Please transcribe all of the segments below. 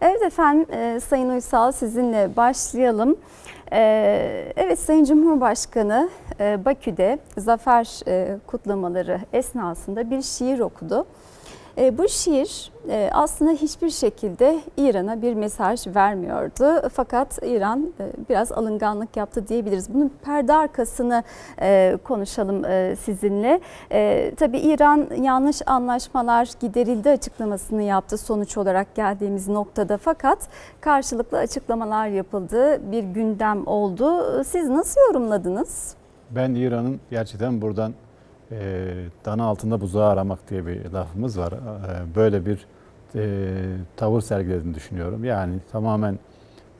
Evet efendim e, Sayın Uysal sizinle başlayalım. E, evet Sayın Cumhurbaşkanı e, Bakü'de zafer e, kutlamaları esnasında bir şiir okudu. E, bu şiir e, aslında hiçbir şekilde İran'a bir mesaj vermiyordu. Fakat İran e, biraz alınganlık yaptı diyebiliriz. Bunun perde arkasını e, konuşalım e, sizinle. E, tabii İran yanlış anlaşmalar giderildi açıklamasını yaptı sonuç olarak geldiğimiz noktada. Fakat karşılıklı açıklamalar yapıldı. Bir gündem oldu. Siz nasıl yorumladınız? Ben İran'ın gerçekten buradan e, dana altında buzağı aramak diye bir lafımız var. E, böyle bir e, tavır sergilediğini düşünüyorum. Yani tamamen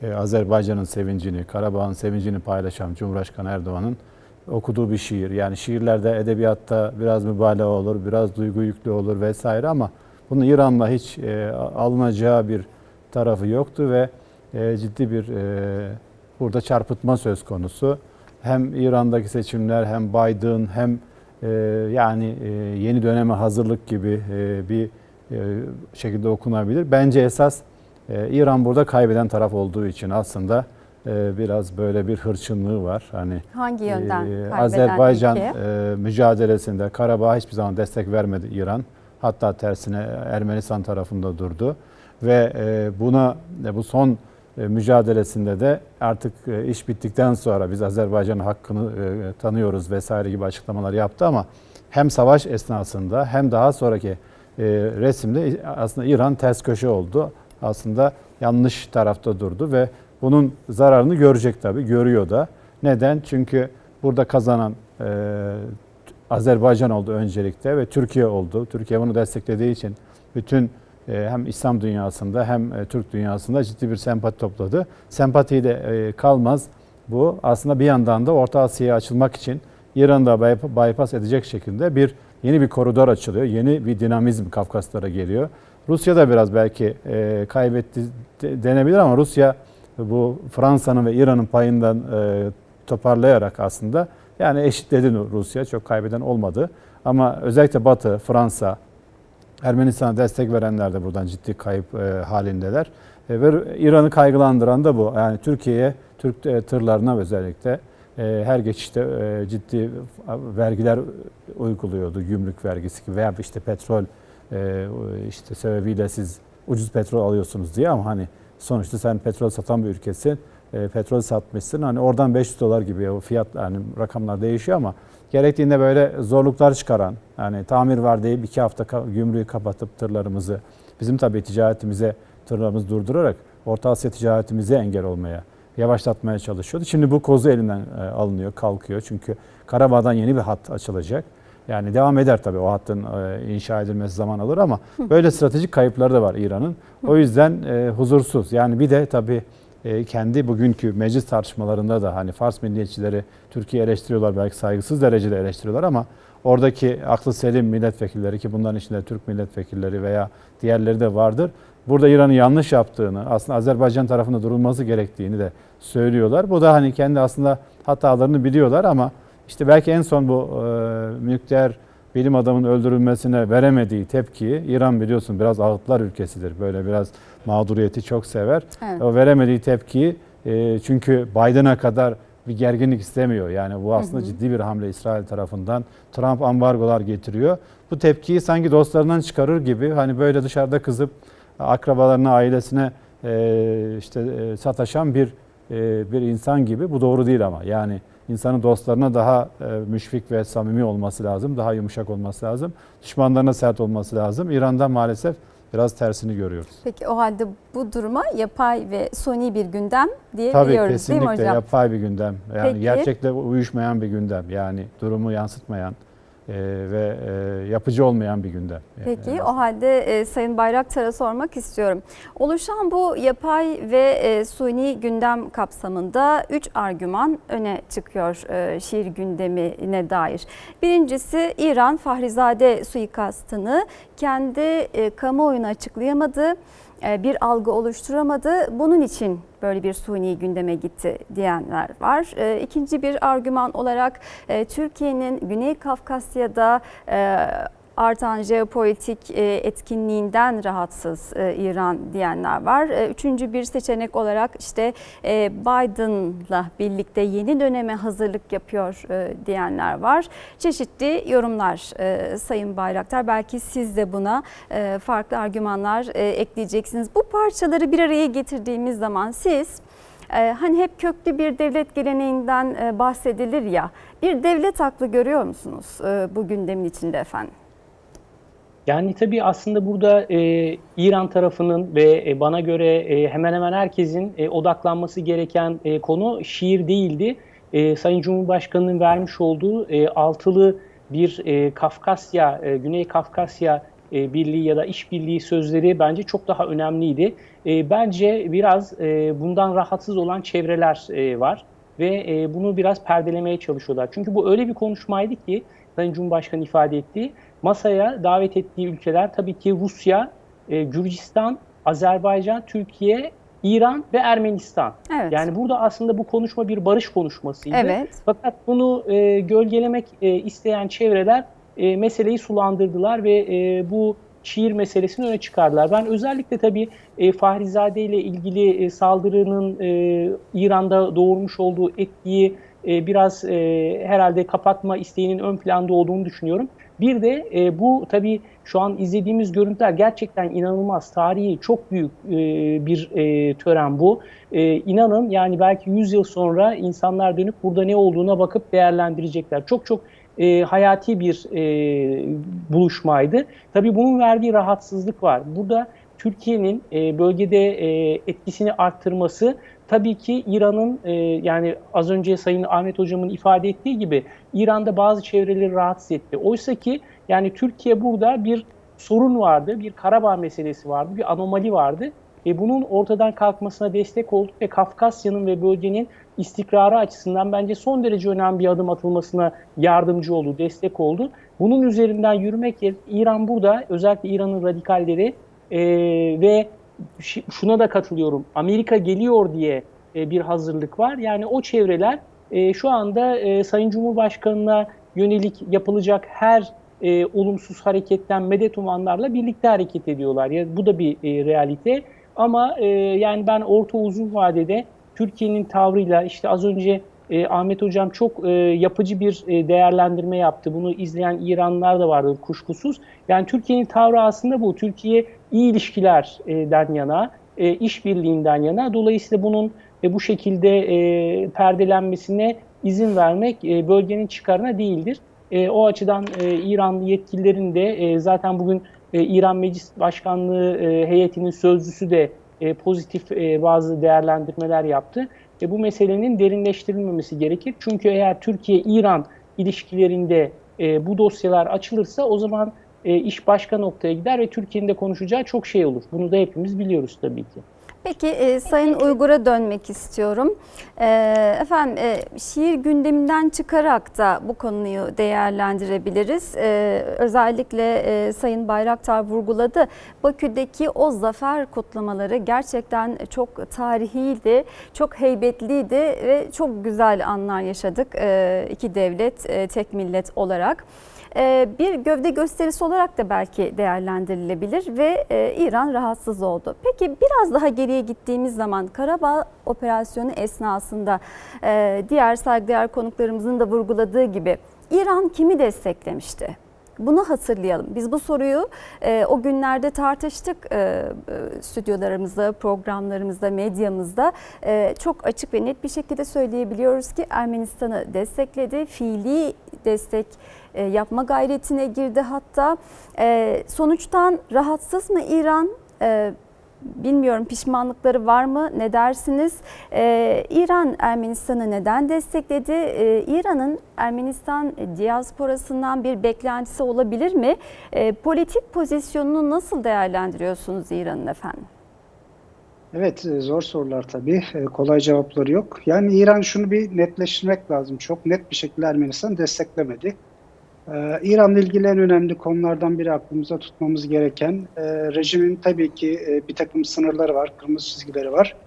e, Azerbaycan'ın sevincini, Karabağ'ın sevincini paylaşan Cumhurbaşkanı Erdoğan'ın okuduğu bir şiir. Yani şiirlerde, edebiyatta biraz mübalağa olur, biraz duygu yüklü olur vesaire ama bunun İran'la hiç e, alınacağı bir tarafı yoktu ve e, ciddi bir e, burada çarpıtma söz konusu. Hem İran'daki seçimler hem Biden hem yani e, yeni döneme hazırlık gibi e, bir e, şekilde okunabilir. Bence esas e, İran burada kaybeden taraf olduğu için aslında e, biraz böyle bir hırçınlığı var. Hani Hangi yönden ee, kaybeden Azerbaycan ülke? e, mücadelesinde Karabağ hiçbir zaman destek vermedi İran. Hatta tersine Ermenistan tarafında durdu ve e, buna e, bu son e, mücadelesinde de artık e, iş bittikten sonra biz Azerbaycan'ın hakkını e, tanıyoruz vesaire gibi açıklamalar yaptı ama hem savaş esnasında hem daha sonraki e, resimde aslında İran ters köşe oldu. Aslında yanlış tarafta durdu ve bunun zararını görecek tabii, görüyor da. Neden? Çünkü burada kazanan e, Azerbaycan oldu öncelikle ve Türkiye oldu. Türkiye bunu desteklediği için bütün e, hem İslam dünyasında hem e, Türk dünyasında ciddi bir sempati topladı. Sempatiyi de e, kalmaz bu. Aslında bir yandan da Orta Asya'ya açılmak için İran'da byp- bypass edecek şekilde bir yeni bir koridor açılıyor. Yeni bir dinamizm Kafkaslara geliyor. Rusya da biraz belki e, kaybetti de- denebilir ama Rusya bu Fransa'nın ve İran'ın payından e, toparlayarak aslında yani eşitledi Rusya. Çok kaybeden olmadı. Ama özellikle Batı, Fransa, Ermenistan'a destek verenler de buradan ciddi kayıp e, halindeler. E, ve İran'ı kaygılandıran da bu. Yani Türkiye'ye, Türk e, tırlarına özellikle e, her geçişte e, ciddi vergiler uyguluyordu. Gümrük vergisi veya işte petrol e, işte sebebiyle siz ucuz petrol alıyorsunuz diye ama hani sonuçta sen petrol satan bir ülkesin. E, petrol satmışsın. Hani oradan 500 dolar gibi o fiyat yani rakamlar değişiyor ama gerektiğinde böyle zorluklar çıkaran yani tamir var deyip iki hafta gümrüğü kapatıp tırlarımızı bizim tabii ticaretimize tırlarımızı durdurarak Orta Asya ticaretimize engel olmaya yavaşlatmaya çalışıyordu. Şimdi bu kozu elinden e, alınıyor, kalkıyor. Çünkü Karabağ'dan yeni bir hat açılacak. Yani devam eder tabii o hattın e, inşa edilmesi zaman alır ama böyle stratejik kayıpları da var İran'ın. O yüzden e, huzursuz. Yani bir de tabii e, kendi bugünkü meclis tartışmalarında da hani Fars milliyetçileri Türkiye eleştiriyorlar belki saygısız derecede eleştiriyorlar ama oradaki aklı selim milletvekilleri ki bunların içinde Türk milletvekilleri veya diğerleri de vardır. Burada İran'ın yanlış yaptığını, aslında Azerbaycan tarafında durulması gerektiğini de söylüyorlar. Bu da hani kendi aslında hatalarını biliyorlar ama işte belki en son bu e, nükleer bilim adamının öldürülmesine veremediği tepkiyi İran biliyorsun biraz ağıtlar ülkesidir. Böyle biraz mağduriyeti çok sever. Evet. O veremediği tepkiyi e, çünkü Biden'a kadar bir gerginlik istemiyor. Yani bu aslında ciddi bir hamle İsrail tarafından. Trump ambargolar getiriyor. Bu tepkiyi sanki dostlarından çıkarır gibi hani böyle dışarıda kızıp akrabalarına, ailesine e, işte e, sataşan bir e, bir insan gibi. Bu doğru değil ama. Yani insanın dostlarına daha e, müşfik ve samimi olması lazım. Daha yumuşak olması lazım. Düşmanlarına sert olması lazım. İran'da maalesef biraz tersini görüyoruz. Peki o halde bu duruma yapay ve suni bir gündem Tabii diyebiliyoruz değil mi kesinlikle hocam? yapay bir gündem. Yani Peki. gerçekle uyuşmayan bir gündem. Yani durumu yansıtmayan e, ve e, yapıcı olmayan bir gündem. Peki Yani o halde e, Sayın Bayraktar'a sormak istiyorum. Oluşan bu yapay ve e, suni gündem kapsamında 3 argüman öne çıkıyor e, şiir gündemine dair. Birincisi İran Fahrizade suikastını kendi e, kamuoyuna açıklayamadı. E, Bir algı oluşturamadı. Bunun için böyle bir suni gündeme gitti diyenler var. E, İkinci bir argüman olarak e, Türkiye'nin Güney Kafkasya'da artan jeopolitik e, etkinliğinden rahatsız e, İran diyenler var. E, Üçüncü bir seçenek olarak işte Biden'la birlikte yeni döneme hazırlık yapıyor diyenler var. Çeşitli yorumlar Sayın Bayraktar. Belki siz de buna farklı argümanlar ekleyeceksiniz. Bu parçaları bir araya getirdiğimiz zaman siz hani hep köklü bir devlet geleneğinden bahsedilir ya bir devlet haklı görüyor musunuz bu gündemin içinde efendim? Yani tabii aslında burada e, İran tarafının ve e, bana göre e, hemen hemen herkesin e, odaklanması gereken e, konu şiir değildi. E, Sayın Cumhurbaşkanı'nın vermiş olduğu e, altılı bir e, Kafkasya, e, Güney Kafkasya e, Birliği ya da işbirliği sözleri bence çok daha önemliydi. E, bence biraz e, bundan rahatsız olan çevreler e, var ve e, bunu biraz perdelemeye çalışıyorlar. Çünkü bu öyle bir konuşmaydı ki Sayın Cumhurbaşkanı ifade ettiği masaya davet ettiği ülkeler tabii ki Rusya, e, Gürcistan, Azerbaycan, Türkiye, İran ve Ermenistan. Evet. Yani burada aslında bu konuşma bir barış konuşmasıydı. Evet. Fakat bunu e, gölgelemek e, isteyen çevreler e, meseleyi sulandırdılar ve e, bu şiir meselesini öne çıkardılar. Ben özellikle tabii e, Fahrizade ile ilgili e, saldırının e, İran'da doğurmuş olduğu etkiyi e, biraz e, herhalde kapatma isteğinin ön planda olduğunu düşünüyorum. Bir de e, bu tabii şu an izlediğimiz görüntüler gerçekten inanılmaz, tarihi çok büyük e, bir e, tören bu. E, inanın yani belki 100 yıl sonra insanlar dönüp burada ne olduğuna bakıp değerlendirecekler. Çok çok e, hayati bir e, buluşmaydı. Tabii bunun verdiği rahatsızlık var. Burada Türkiye'nin e, bölgede e, etkisini arttırması tabii ki İran'ın e, yani az önce Sayın Ahmet Hocam'ın ifade ettiği gibi İran'da bazı çevreleri rahatsız etti. Oysa ki yani Türkiye burada bir sorun vardı, bir Karabağ meselesi vardı, bir anomali vardı. E, bunun ortadan kalkmasına destek olduk ve Kafkasya'nın ve bölgenin istikrarı açısından bence son derece önemli bir adım atılmasına yardımcı oldu, destek oldu. Bunun üzerinden yürümek yerine İran burada özellikle İran'ın radikalleri e, ve şuna da katılıyorum. Amerika geliyor diye e, bir hazırlık var. Yani o çevreler e, şu anda e, Sayın Cumhurbaşkanı'na yönelik yapılacak her olumsuz hareketten medet umanlarla birlikte hareket ediyorlar. Ya bu da bir realite. Ama yani ben orta uzun vadede Türkiye'nin tavrıyla işte az önce e, Ahmet Hocam çok e, yapıcı bir e, değerlendirme yaptı. Bunu izleyen İranlılar da vardır kuşkusuz. Yani Türkiye'nin tavrı aslında bu. Türkiye iyi ilişkilerden yana, e, işbirliğinden yana. Dolayısıyla bunun e, bu şekilde e, perdelenmesine izin vermek e, bölgenin çıkarına değildir. E, o açıdan e, İranlı yetkililerin de e, zaten bugün e, İran Meclis Başkanlığı e, heyetinin sözcüsü de e, pozitif e, bazı değerlendirmeler yaptı. E, bu meselenin derinleştirilmemesi gerekir. Çünkü eğer Türkiye-İran ilişkilerinde e, bu dosyalar açılırsa o zaman e, iş başka noktaya gider ve Türkiye'nin de konuşacağı çok şey olur. Bunu da hepimiz biliyoruz tabii ki. Peki e, Sayın Uygur'a dönmek istiyorum. E, efendim e, şiir gündeminden çıkarak da bu konuyu değerlendirebiliriz. E, özellikle e, Sayın Bayraktar vurguladı. Bakü'deki o zafer kutlamaları gerçekten çok tarihiydi, çok heybetliydi ve çok güzel anlar yaşadık e, iki devlet, e, tek millet olarak. Ee, bir gövde gösterisi olarak da belki değerlendirilebilir ve e, İran rahatsız oldu. Peki biraz daha geriye gittiğimiz zaman Karabağ operasyonu esnasında e, diğer saygıdeğer konuklarımızın da vurguladığı gibi İran kimi desteklemişti? Bunu hatırlayalım. Biz bu soruyu e, o günlerde tartıştık e, e, stüdyolarımızda, programlarımızda, medyamızda. E, çok açık ve net bir şekilde söyleyebiliyoruz ki Ermenistan'ı destekledi. Fiili destek e, yapma gayretine girdi hatta. E, sonuçtan rahatsız mı İran? E, Bilmiyorum pişmanlıkları var mı? Ne dersiniz? İran Ermenistan'ı neden destekledi? İran'ın Ermenistan diasporasından bir beklentisi olabilir mi? Politik pozisyonunu nasıl değerlendiriyorsunuz İran'ın efendim? Evet, zor sorular tabii. Kolay cevapları yok. Yani İran şunu bir netleştirmek lazım. Çok net bir şekilde Ermenistan desteklemedi. Ee, İran'la ilgili en önemli konulardan biri aklımıza tutmamız gereken e, rejimin tabii ki e, bir takım sınırları var, kırmızı çizgileri var.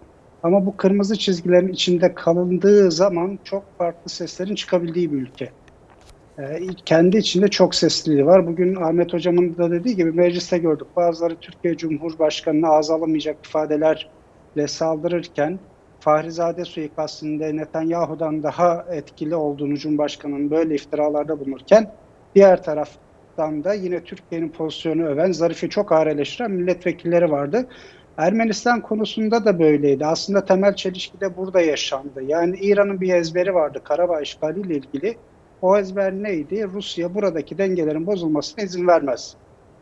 Ama bu kırmızı çizgilerin içinde kalındığı zaman çok farklı seslerin çıkabildiği bir ülke. e, kendi içinde çok sesliliği var. Bugün Ahmet Hocam'ın da dediği gibi mecliste gördük. Bazıları Türkiye Cumhurbaşkanı'na ağız alamayacak ifadelerle saldırırken Fahrizade suikastinde Netanyahu'dan daha etkili olduğunu Cumhurbaşkanı'nın böyle iftiralarda bulunurken diğer taraftan da yine Türkiye'nin pozisyonu öven, Zarif'i çok ağır eleştiren milletvekilleri vardı. Ermenistan konusunda da böyleydi. Aslında temel çelişki de burada yaşandı. Yani İran'ın bir ezberi vardı Karabağ işgaliyle ilgili. O ezber neydi? Rusya buradaki dengelerin bozulmasına izin vermez.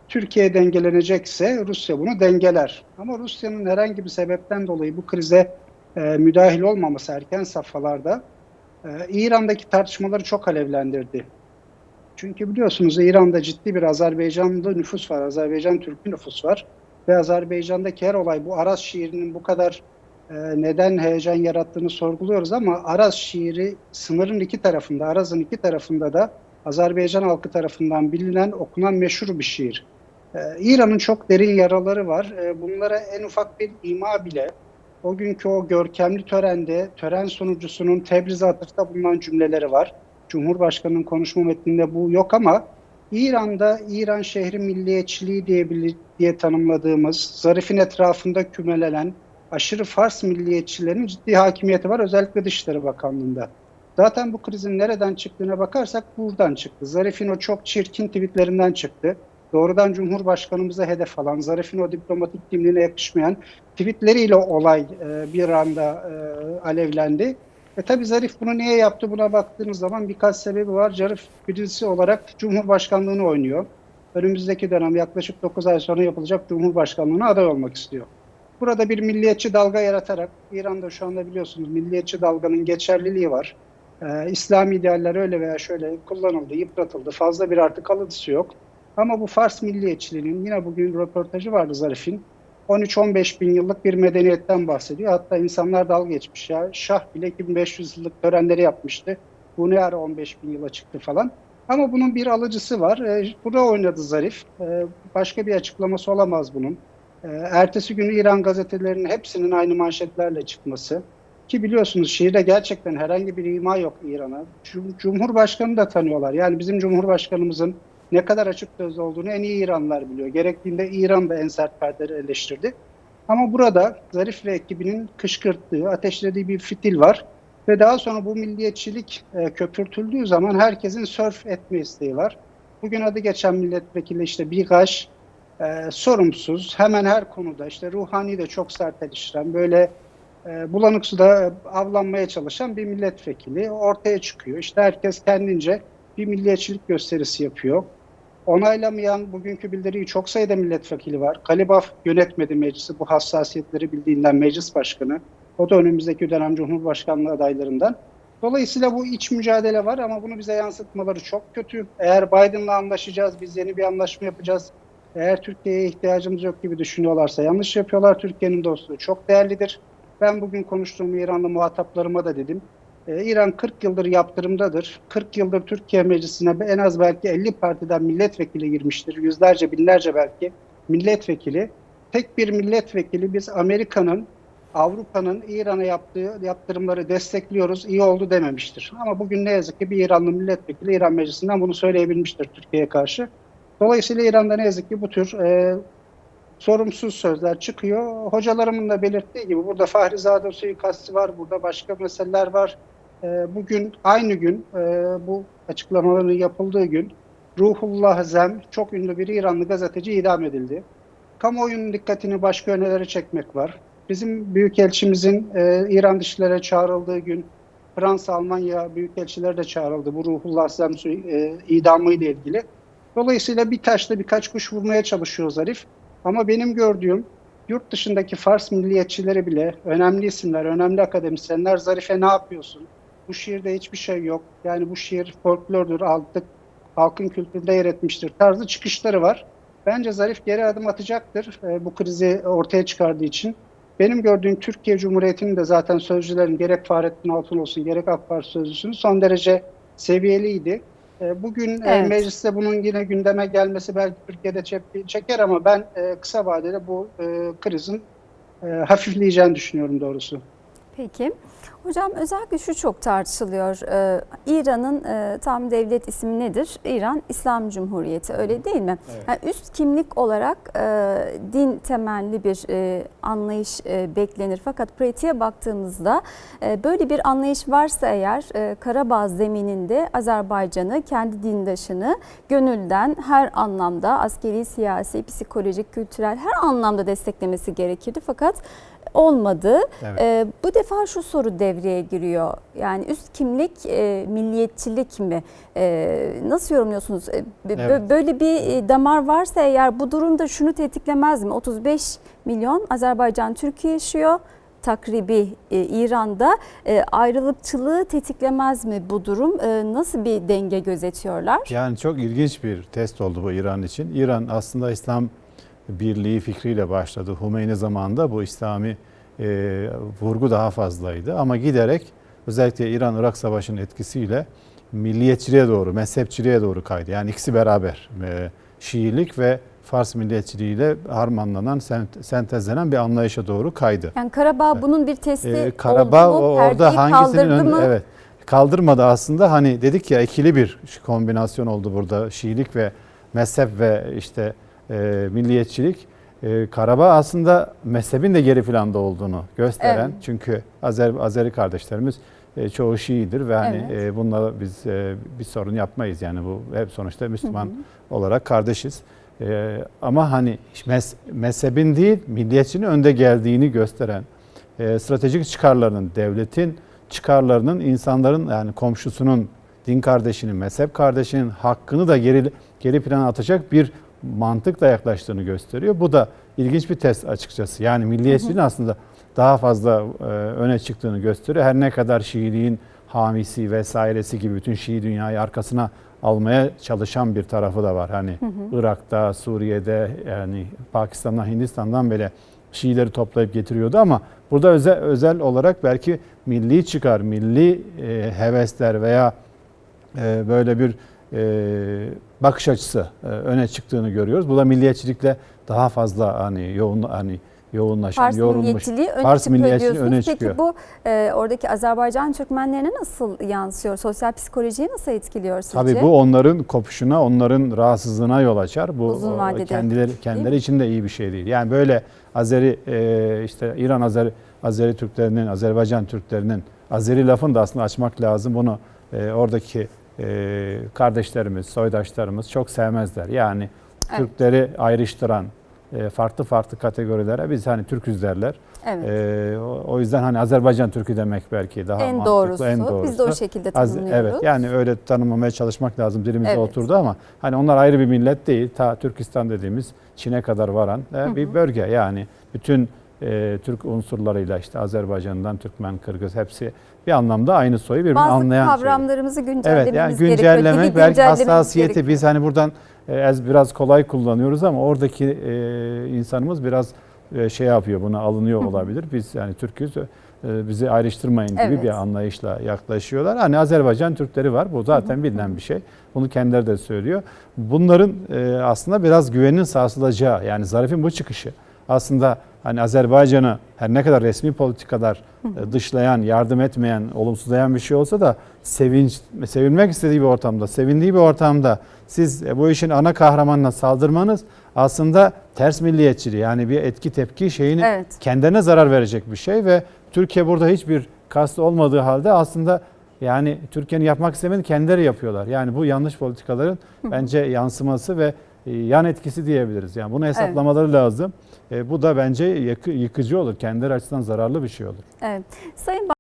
Türkiye dengelenecekse Rusya bunu dengeler. Ama Rusya'nın herhangi bir sebepten dolayı bu krize e, müdahil olmaması erken safhalarda e, İran'daki tartışmaları çok alevlendirdi. Çünkü biliyorsunuz İran'da ciddi bir Azerbaycanlı nüfus var. Azerbaycan Türk nüfus var. Ve Azerbaycan'daki her olay bu Aras şiirinin bu kadar e, neden heyecan yarattığını sorguluyoruz ama Aras şiiri sınırın iki tarafında, Araz'ın iki tarafında da Azerbaycan halkı tarafından bilinen, okunan meşhur bir şiir. E, İran'ın çok derin yaraları var. E, bunlara en ufak bir ima bile o günkü o görkemli törende tören sunucusunun Tebriz'e atıfta bulunan cümleleri var. Cumhurbaşkanının konuşma metninde bu yok ama İran'da İran şehri milliyetçiliği diye, diye tanımladığımız Zarif'in etrafında kümelenen aşırı Fars milliyetçilerin ciddi hakimiyeti var özellikle Dışişleri Bakanlığı'nda. Zaten bu krizin nereden çıktığına bakarsak buradan çıktı. Zarif'in o çok çirkin tweetlerinden çıktı. Doğrudan Cumhurbaşkanımıza hedef alan, Zarif'in o diplomatik kimliğine yakışmayan tweetleriyle olay e, bir anda e, alevlendi. E tabi Zarif bunu niye yaptı buna baktığınız zaman birkaç sebebi var. Zarif birisi olarak Cumhurbaşkanlığını oynuyor. Önümüzdeki dönem yaklaşık 9 ay sonra yapılacak Cumhurbaşkanlığına aday olmak istiyor. Burada bir milliyetçi dalga yaratarak, İran'da şu anda biliyorsunuz milliyetçi dalganın geçerliliği var. Ee, İslami idealler öyle veya şöyle kullanıldı, yıpratıldı. Fazla bir artık alıntısı yok. Ama bu Fars milliyetçiliğinin yine bugün röportajı vardı Zarif'in. 13-15 bin yıllık bir medeniyetten bahsediyor. Hatta insanlar dalga geçmiş ya. Şah bile 2500 yıllık törenleri yapmıştı. Bu ne ara 15 bin yıla çıktı falan. Ama bunun bir alıcısı var. E, burada oynadı Zarif. E, başka bir açıklaması olamaz bunun. E, ertesi günü İran gazetelerinin hepsinin aynı manşetlerle çıkması. Ki biliyorsunuz şiirde gerçekten herhangi bir ima yok İran'a. Cum- Cumhurbaşkanı da tanıyorlar. Yani bizim Cumhurbaşkanımızın ne kadar açık sözlü olduğunu en iyi İranlılar biliyor. Gerektiğinde İran da en sert perdeleri eleştirdi. Ama burada Zarif ve ekibinin kışkırttığı, ateşlediği bir fitil var. Ve daha sonra bu milliyetçilik e, köpürtüldüğü zaman herkesin sörf etme isteği var. Bugün adı geçen milletvekili işte Bigaş, e, sorumsuz, hemen her konuda işte ruhani de çok sert eleştiren, böyle e, bulanık suda e, avlanmaya çalışan bir milletvekili ortaya çıkıyor. İşte herkes kendince bir milliyetçilik gösterisi yapıyor. Onaylamayan bugünkü bildiriyi çok sayıda milletvekili var. Kalibaf yönetmedi meclisi bu hassasiyetleri bildiğinden meclis başkanı. O da önümüzdeki dönem Cumhurbaşkanlığı adaylarından. Dolayısıyla bu iç mücadele var ama bunu bize yansıtmaları çok kötü. Eğer Biden'la anlaşacağız, biz yeni bir anlaşma yapacağız. Eğer Türkiye'ye ihtiyacımız yok gibi düşünüyorlarsa yanlış yapıyorlar. Türkiye'nin dostluğu çok değerlidir. Ben bugün konuştuğum İranlı muhataplarıma da dedim. Ee, İran 40 yıldır yaptırımdadır. 40 yıldır Türkiye Meclisi'ne en az belki 50 partiden milletvekili girmiştir. Yüzlerce, binlerce belki milletvekili. Tek bir milletvekili biz Amerika'nın, Avrupa'nın İran'a yaptığı yaptırımları destekliyoruz, iyi oldu dememiştir. Ama bugün ne yazık ki bir İranlı milletvekili İran Meclisi'nden bunu söyleyebilmiştir Türkiye'ye karşı. Dolayısıyla İran'da ne yazık ki bu tür e, sorumsuz sözler çıkıyor. Hocalarımın da belirttiği gibi burada Fahrizade suikastı var, burada başka meseleler var. E, bugün aynı gün e, bu açıklamaların yapıldığı gün Ruhullah Zem çok ünlü bir İranlı gazeteci idam edildi. Kamuoyunun dikkatini başka yönelere çekmek var. Bizim büyükelçimizin e, İran dışlara çağrıldığı gün Fransa, Almanya büyükelçileri de çağrıldı bu Ruhullah Zem e, idamı ile ilgili. Dolayısıyla bir taşla birkaç kuş vurmaya çalışıyor Zarif. Ama benim gördüğüm yurt dışındaki Fars milliyetçileri bile önemli isimler, önemli akademisyenler Zarife ne yapıyorsun? Bu şiirde hiçbir şey yok. Yani bu şiir folklordur, artık halkın kültüründe yer etmiştir tarzı çıkışları var. Bence Zarif geri adım atacaktır e, bu krizi ortaya çıkardığı için. Benim gördüğüm Türkiye Cumhuriyeti'nin de zaten sözcülerin gerek Fahrettin Altun olsun gerek AK Parti sözcüsünün son derece seviyeliydi. E, Bugün e, Evet. mecliste bunun yine gündeme gelmesi belki Türkiye'de çek- çeker ama ben e, kısa vadede bu e, krizin e, hafifleyeceğini düşünüyorum doğrusu. Peki. Hocam özellikle şu çok tartışılıyor. Ee, İran'ın e, tam devlet ismi nedir? İran İslam Cumhuriyeti öyle değil mi? Evet. Yani üst kimlik olarak e, din temelli bir e, anlayış e, beklenir. Fakat pratiğe baktığımızda e, böyle bir anlayış varsa eğer e, Karabağ zemininde Azerbaycan'ı, kendi dindaşını gönülden her anlamda askeri, siyasi, psikolojik, kültürel her anlamda desteklemesi gerekirdi. Fakat olmadı. Evet. Ee, bu defa şu soru devreye giriyor. Yani üst kimlik e, milliyetçilik mi? E, nasıl yorumluyorsunuz? E, Evet. Böyle bir e, damar varsa eğer bu durumda şunu tetiklemez mi? 35 milyon Azerbaycan Türkiye yaşıyor. Takribi e, İran'da e, ayrılıkçılığı tetiklemez mi bu durum? E, nasıl bir denge gözetiyorlar? Yani çok ilginç bir test oldu bu İran için. İran aslında İslam birliği fikriyle başladı. Hümeyni zamanında bu İslami e, vurgu daha fazlaydı. Ama giderek özellikle İran-Irak Savaşı'nın etkisiyle milliyetçiliğe doğru, mezhepçiliğe doğru kaydı. Yani ikisi beraber e, Şiilik ve Fars milliyetçiliğiyle harmanlanan, sent- sentezlenen bir anlayışa doğru kaydı. Yani Karabağ bunun bir testi Ee, Karabağ oldu mu? orada hangisinin kaldırdı mı? evet kaldırmadı aslında hani dedik ya ikili bir kombinasyon oldu burada Şiilik ve mezhep ve işte e, milliyetçilik E, Karabağ aslında mezhebin de geri planda olduğunu gösteren Evet. çünkü Azer Azeri kardeşlerimiz e, çoğu Şiidir ve hani Evet. e, bununla biz e, bir sorun yapmayız yani bu hep sonuçta Müslüman olarak kardeşiz. E, ama hani mez, mezhebin değil milliyetçinin önde geldiğini gösteren e, stratejik çıkarlarının, devletin çıkarlarının insanların yani komşusunun, din kardeşinin, mezhep kardeşinin hakkını da geri geri plana atacak bir mantıkla yaklaştığını gösteriyor. Bu da ilginç bir test açıkçası. Yani milliyetçiliğin aslında daha fazla e, öne çıktığını gösteriyor. Her ne kadar Şiiliğin hamisi vesairesi gibi bütün Şii dünyayı arkasına almaya çalışan bir tarafı da var. Hani Irak'ta, Suriye'de yani Pakistan'dan, Hindistan'dan bile Şiileri toplayıp getiriyordu ama burada özel, özel olarak belki milli çıkar, milli e, hevesler veya e, böyle bir e, bakış açısı e, öne çıktığını görüyoruz. Bu da milliyetçilikle daha fazla hani yoğun hani yoğunlaşan, Fars yorulmuş. milliyetçiliği öne Fars çıkıyor milliyetçiliği öne Peki çıkıyor. bu e, oradaki Azerbaycan Türkmenlerine nasıl yansıyor? Sosyal psikolojiye nasıl etkiliyor sizce? Tabii bu onların kopuşuna, onların rahatsızlığına yol açar. Bu Uzun vadede, kendileri kendileri için de iyi bir şey değil. Yani böyle Azeri e, işte İran Azeri Azeri Türklerinin, Azerbaycan Türklerinin Azeri lafını da aslında açmak lazım. Bunu e, oradaki e, kardeşlerimiz, soydaşlarımız çok sevmezler. Yani Evet. Türkleri ayrıştıran e, farklı farklı kategorilere biz hani Türküz derler. Evet. E, o, yüzden hani Azerbaycan Türkü demek belki daha en, mantıklı, doğrusu. en doğrusu. Biz de o şekilde Az- tanımlıyoruz. evet yani öyle tanımlamaya çalışmak lazım dilimize Evet. oturdu ama hani onlar ayrı bir millet değil. Ta Türkistan dediğimiz Çin'e kadar varan e, bir bölge yani bütün e, Türk unsurlarıyla işte Azerbaycan'dan Türkmen, Kırgız hepsi bir anlamda aynı soyu birbirini Bazı anlayan şey. kavramlarımızı güncellememiz Evet yani gerekiyor. güncellemek Dili belki hassasiyeti gerekiyor. biz hani buradan e, ez biraz kolay kullanıyoruz ama oradaki e, insanımız biraz e, şey yapıyor buna alınıyor olabilir. Biz yani Türk'üz e, bizi ayrıştırmayın gibi Evet. bir anlayışla yaklaşıyorlar. Hani Azerbaycan Türkleri var. Bu zaten bilinen bir şey. Bunu kendileri de söylüyor. Bunların e, aslında biraz güvenin sarsılacağı yani Zarif'in bu çıkışı aslında hani Azerbaycan'ı her ne kadar resmi politikalar e, dışlayan, yardım etmeyen, olumsuzlayan bir şey olsa da sevinç, sevilmek istediği bir ortamda, sevindiği bir ortamda siz e, bu işin ana kahramanına saldırmanız aslında ters milliyetçiliği yani bir etki tepki şeyini Evet. kendine zarar verecek bir şey ve Türkiye burada hiçbir kastı olmadığı halde aslında yani Türkiye'nin yapmak istemediğini kendileri yapıyorlar. Yani bu yanlış politikaların bence yansıması ve e, yan etkisi diyebiliriz. Yani bunu hesaplamaları lazım. E, bu da bence yıkıcı olur. Kendileri açısından zararlı bir şey olur. Evet. Sayın